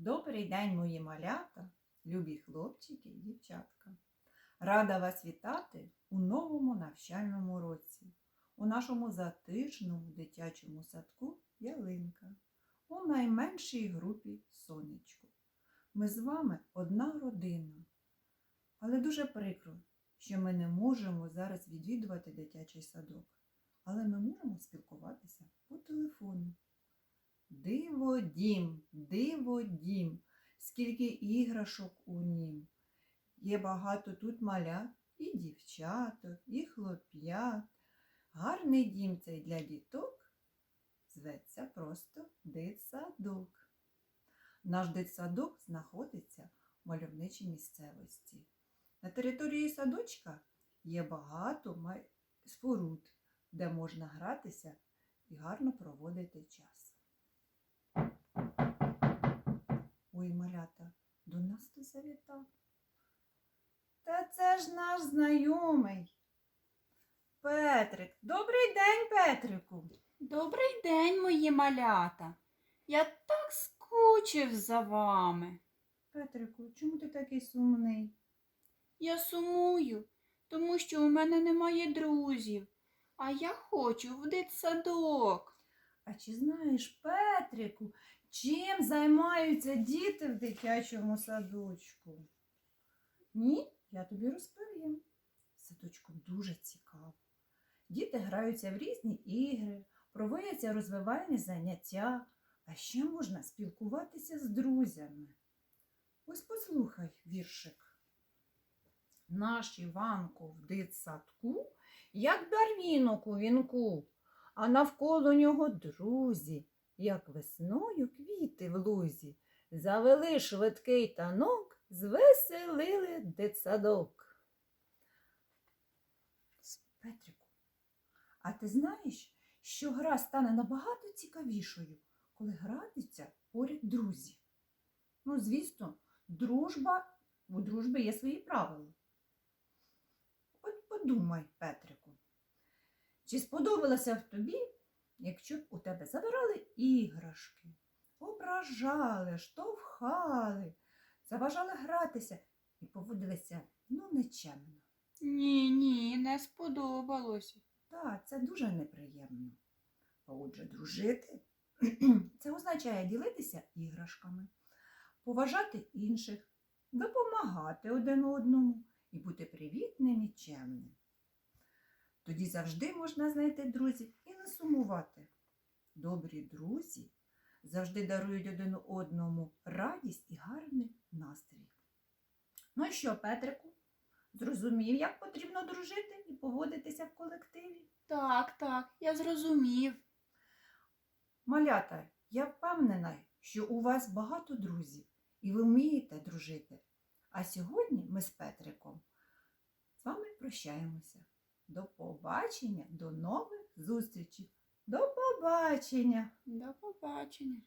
Добрий день, мої малята, любі хлопчики і дівчатка. Рада вас вітати у новому навчальному році, у нашому затишному дитячому садку Ялинка, у найменшій групі Сонечко. Ми з вами одна родина, але дуже прикро, що ми не можемо зараз відвідувати дитячий садок, але ми можемо спілкуватися по телефону. Диво дім, диво дім, скільки іграшок у нім. Є багато тут малят і дівчаток, і хлоп'ят. Гарний дім цей для діток зветься просто дитсадок. Наш дитсадок знаходиться в мальовничій місцевості. На території садочка є багато споруд, де можна гратися і гарно проводити час. Ой, малята, до нас хто завітав. Та це ж наш знайомий. Петрик. Добрий день, Петрику. Добрий день, мої малята. Я так скучив за вами. Петрику, чому ти такий сумний? Я сумую, тому що у мене немає друзів, а я хочу в дитсадок. А чи знаєш, Петрику, чим займаються діти в дитячому садочку? Ні, я тобі розповім. Садочку дуже цікаво. Діти граються в різні ігри, проводяться розвивальні заняття, а ще можна спілкуватися з друзями. Ось послухай віршик. Наш Іванко в дитсадку, як дарвінок у вінку, а навколо нього друзі, як весною квіти в лузі. Завели швидкий танок, звеселили дитсадок. Петрику, а ти знаєш, що гра стане набагато цікавішою, коли гратися поряд друзі? Ну, звісно, дружба, у дружби є свої правила. От подумай, Петрику, чи сподобалося б тобі, якщо б у тебе забирали іграшки, ображали, штовхали, заважали гратися і поводилися ну нечемно? Ні, ні, не сподобалося. Так, це дуже неприємно. А отже, дружити це означає ділитися іграшками, поважати інших, допомагати один одному і бути привітним і чемним. Тоді завжди можна знайти друзів сумувати. Добрі друзі завжди дарують один одному радість і гарний настрій. Ну і що, Петрику, зрозумів, як потрібно дружити і поводитися в колективі? Так, так, я зрозумів. Малята, я впевнена, що у вас багато друзів і ви вмієте дружити. А сьогодні ми з Петриком з вами прощаємося. До побачення, до нових зустрічей. До побачення! До побачення.